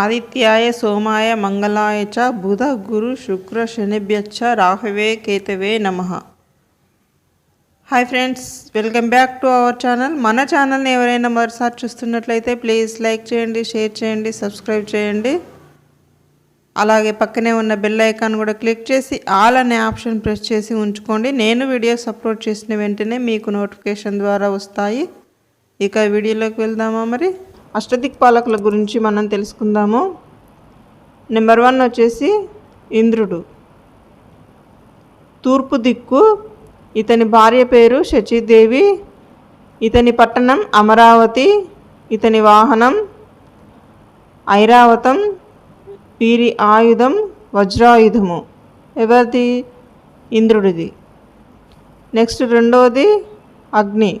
ఆదిత్యాయ సోమాయ మంగళాయ చ బుధ గురు శుక్ర శనిభ్యచ్చ రాహవే కేతవే నమ. Hi friends welcome back to our channel మన ఛానల్ని ఎవరైనా మరోసారి చూస్తున్నట్లయితే ప్లీజ్ లైక్ చేయండి షేర్ చేయండి సబ్స్క్రైబ్ చేయండి. అలాగే పక్కనే ఉన్న బెల్ ఐకాన్ కూడా క్లిక్ చేసి ఆల్ అనే ఆప్షన్ ప్రెస్ చేసి ఉంచుకోండి. నేను వీడియోస్ అప్లోడ్ చేసిన వెంటనే మీకు నోటిఫికేషన్ ద్వారా వస్తాయి. ఇక వీడియోలోకి వెళ్దామా మరి? అష్టదిక్పాలకుల గురించి మనం తెలుసుకుందాము. నెంబర్ వన్ వచ్చేసి ఇంద్రుడు. తూర్పు దిక్కు ఇతని భార్య పేరు శచీదేవి ఇతని పట్టణం అమరావతి ఇతని వాహనం ఐరావతం వీరి ఆయుధం వజ్రాయుధము. ఎవరిది? ఇంద్రుడిది. నెక్స్ట్ రెండవది అగ్ని.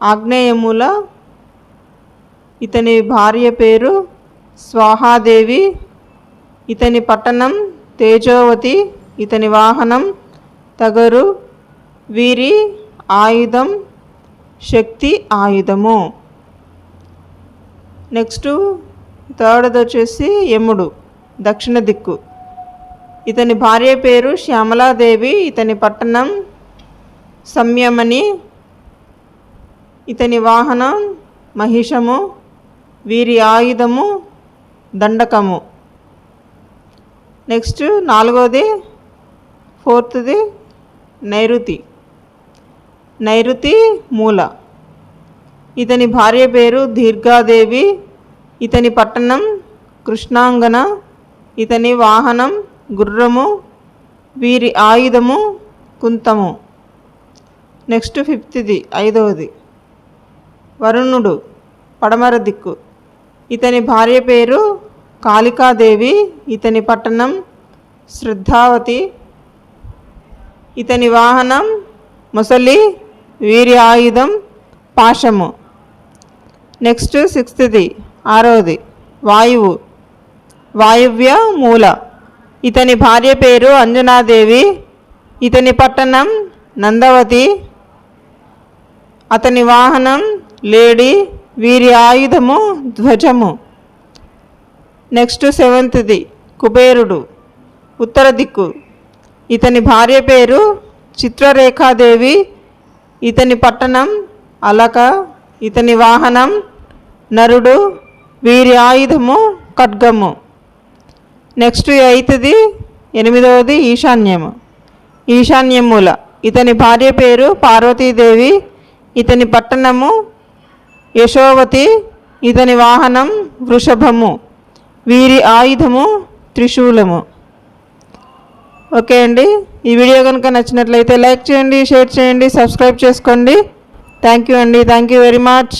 ఆగ్నేయముల ఇతని భార్య పేరు స్వాహాదేవి ఇతని పట్టణం తేజోవతి ఇతని వాహనం తగరు వీరి ఆయుధం శక్తి ఆయుధము. నెక్స్ట్ థర్డ్ది వచ్చేసి యముడు దక్షిణ దిక్కు. ఇతని భార్య పేరు శ్యామలాదేవి ఇతని పట్టణం సంయమని ఇతని వాహనం మహిషము వీరి ఆయుధము దండకము. నెక్స్ట్ నాలుగోది ఫోర్త్ది నైరుతి. నైరుతి మూల. ఇతని భార్య పేరు దీర్ఘాదేవి ఇతని పట్టణం కృష్ణాంగన ఇతని వాహనం గుర్రము వీరి ఆయుధము కుంతము. నెక్స్ట్ ఫిఫ్త్ది ఐదవది వరుణుడు పడమర దిక్కు. ఇతని భార్య పేరు కాళికాదేవి ఇతని పట్టణం శ్రద్ధావతి. ఇతని వాహనం ముసలి వీరి ఆయుధం పాశము. నెక్స్ట్ సిక్స్త్ది ఆరవది వాయువు. వాయువ్య మూల. ఇతని భార్య పేరు అంజనాదేవి ఇతని పట్టణం నందవతి. అతని వాహనం లేడీ వీరి ఆయుధము ధ్వజము. నెక్స్ట్ సెవెంత్ది కుబేరుడు. ఉత్తర దిక్కు. ఇతని భార్య పేరు చిత్రరేఖాదేవి. ఇతని పట్టణం అలక. ఇతని వాహనం నరుడు. వీరి ఆయుధము ఖడ్గము. నెక్స్ట్ ఎయిత్ది ఎనిమిదవది ఈశాన్యము. ఈశాన్యమూల. ఇతని భార్య పేరు పార్వతీదేవి. ఇతని పట్టణము యశోవతి ఇతని వాహనం వృషభము వీరి ఆయుధము త్రిశూలము. ఓకే అండి ఈ వీడియో కనుక నచ్చినట్లయితే లైక్ చేయండి షేర్ చేయండి సబ్స్క్రైబ్ చేసుకోండి. థ్యాంక్ యూ అండి థ్యాంక్ యూ వెరీ మచ్.